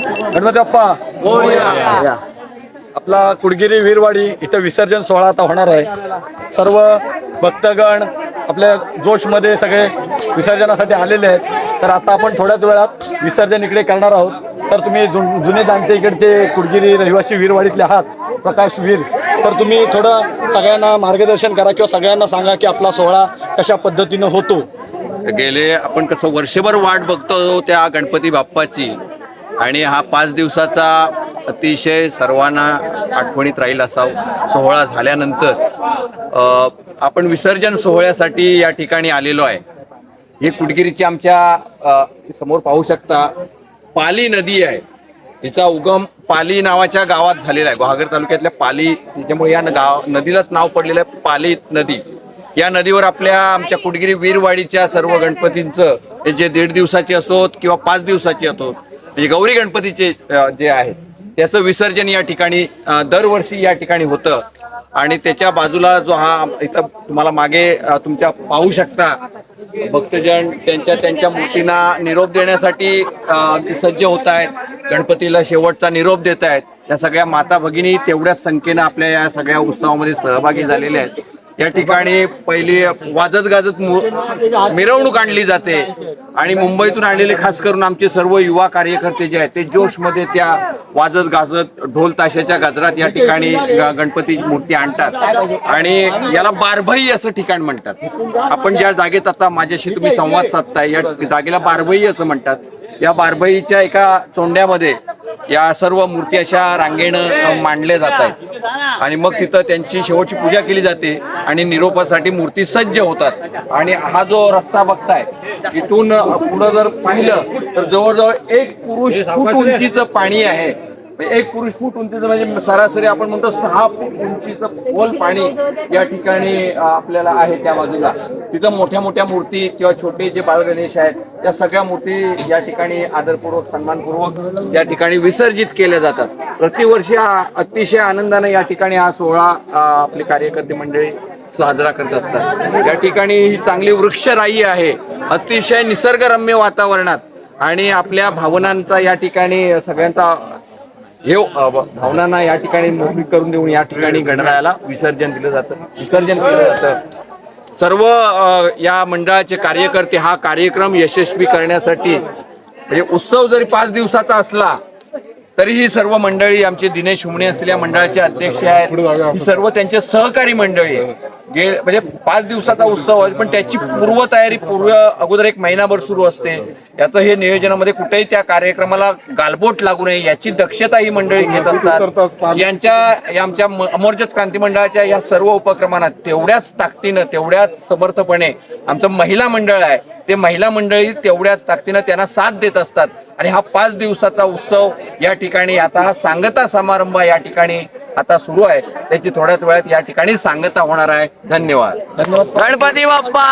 गणपती बाप्पा आपला कुडगिरी वीरवाडी इथं विसर्जन सोहळा आता होणार आहे. सर्व भक्तगण आपल्या जोशमध्ये सगळे विसर्जनासाठी आलेले आहेत. तर आता आपण थोड्याच वेळात विसर्जन इकडे करणार आहोत. तर तुम्ही जु- जुने जाणते इकडचे कुडगिरी रहिवासी वीरवाडीतले आहात प्रकाश वीर. तर तुम्ही थोडं सगळ्यांना मार्गदर्शन करा किंवा सगळ्यांना सांगा की आपला सोहळा कशा पद्धतीनं होतो. गेले आपण कसं वर्षभर वाट बघतो त्या गणपती बाप्पाची आणि हा पाच दिवसाचा अतिशय सर्वांना आठवणीत राहील असा सोहळा झाल्यानंतर आपण विसर्जन सोहळ्यासाठी या ठिकाणी आलेलो आहे. ही कुटगिरीची आमच्यासमोर पाहू शकता पाली नदी आहे. हिचा उगम पाली नावाच्या गावात झालेला आहे. गुहागर तालुक्यातल्या पाली त्याच्यामुळे या गाव नदीलाच नाव पडलेलं आहे पाली नदी. या नदीवर आपल्या आमच्या कुटगिरी वीरवाडीच्या सर्व गणपतींचं हे जे दीड दिवसाचे असोत किंवा पाच दिवसाचे असोत म्हणजे गौरी गणपतीचे जे आहे त्याचं विसर्जन या ठिकाणी दरवर्षी या ठिकाणी होतं. आणि त्याच्या बाजूला जो हा इथं तुम्हाला मागे तुमच्या पाहू शकता भक्तजन त्यांच्या त्यांच्या मूर्तींना निरोप देण्यासाठी सज्ज होत आहेत. गणपतीला शेवटचा निरोप देत आहेत. या सगळ्या माता भगिनी तेवढ्याच संख्येनं आपल्या या सगळ्या उत्सवामध्ये सहभागी झालेल्या आहेत. या ठिकाणी पहिली वाजत गाजत मिरवणूक आणली जाते आणि मुंबईतून आणलेले खास करून आमचे सर्व युवा कार्यकर्ते जे आहेत ते जोशमध्ये त्या वाजत गाजत ढोल ताशाच्या गजरात या ठिकाणी गणपती मूर्ती आणतात. आणि याला बारभई असं ठिकाण म्हणतात. आपण ज्या जागेत आता माझ्याशी तुम्ही संवाद साधताय या जागेला बारभई असं म्हणतात. या बारभईच्या एका चोंड्यामध्ये या सर्व मूर्ती अशा रांगेनं मांडल्या जात आहेत. आणि मग तिथं त्यांची शेवटची पूजा केली जाते आणि निरोपासाठी मूर्ती सज्ज होतात. आणि हा जो रस्ता बघताय इथून पुढं जर पाहिलं तर जवळजवळ एक पुरुष फूट उंचीचं पाणी आहे. म्हणजे एक पुरुष फूट उंचीचं म्हणजे सरासरी आपण म्हणतो सहा फूट उंचीचं खोल पाणी या ठिकाणी आपल्याला आहे त्या बाजूला. तिथं मोठ्या मोठ्या मूर्ती किंवा छोटे जे बालगणेश आहेत त्या सगळ्या मूर्ती या ठिकाणी आदरपूर्वक सन्मानपूर्वक या ठिकाणी विसर्जित केल्या जातात. प्रतिवर्षी हा अतिशय आनंदाने या ठिकाणी हा सोहळा आपले कार्यकर्ते मंडळी साजरा करत असतात. या ठिकाणी ही चांगली वृक्षराई आहे. अतिशय निसर्गरम्य वातावरणात आणि आपल्या भावनांचा या ठिकाणी सगळ्यांचा हे भावनांना या ठिकाणी मोकळी करून देऊन या ठिकाणी गणरायाला विसर्जन दिलं जातं. विसर्जन केलं जातं. सर्व या मंडळाचे कार्यकर्ते हा कार्यक्रम यशस्वी करण्यासाठी म्हणजे उत्सव जरी पाच दिवसाचा असला तरी ही सर्व मंडळी आमचे दिनेश हुमणे असतील मंडळाचे अध्यक्ष आहेत ही सर्व त्यांचे सहकारी मंडळी गे म्हणजे पाच दिवसाचा उत्सव आहे पण त्याची पूर्वतयारी पूर्व अगोदर एक महिनाभर सुरू असते. याचं हे नियोजनामध्ये कुठेही त्या कार्यक्रमाला गालबोट लागू नये याची दक्षता ही मंडळी घेत असतात. यांच्या आमच्या अमरज्योत क्रांती मंडळाच्या या सर्व उपक्रमांना तेवढ्याच ताकदीनं तेवढ्याच समर्थपणे आमचं महिला मंडळ आहे ते महिला मंडळी तेवढ्याच ताकदीनं त्यांना साथ देत असतात. आणि हा पाच दिवसाचा उत्सव या ठिकाणी आता हा सांगता समारंभ या ठिकाणी आता सुरू आहे. त्याची थोड्याच वेळात या ठिकाणी सांगता होणार आहे. धन्यवाद. धन्यवाद. गणपती बाप्पा!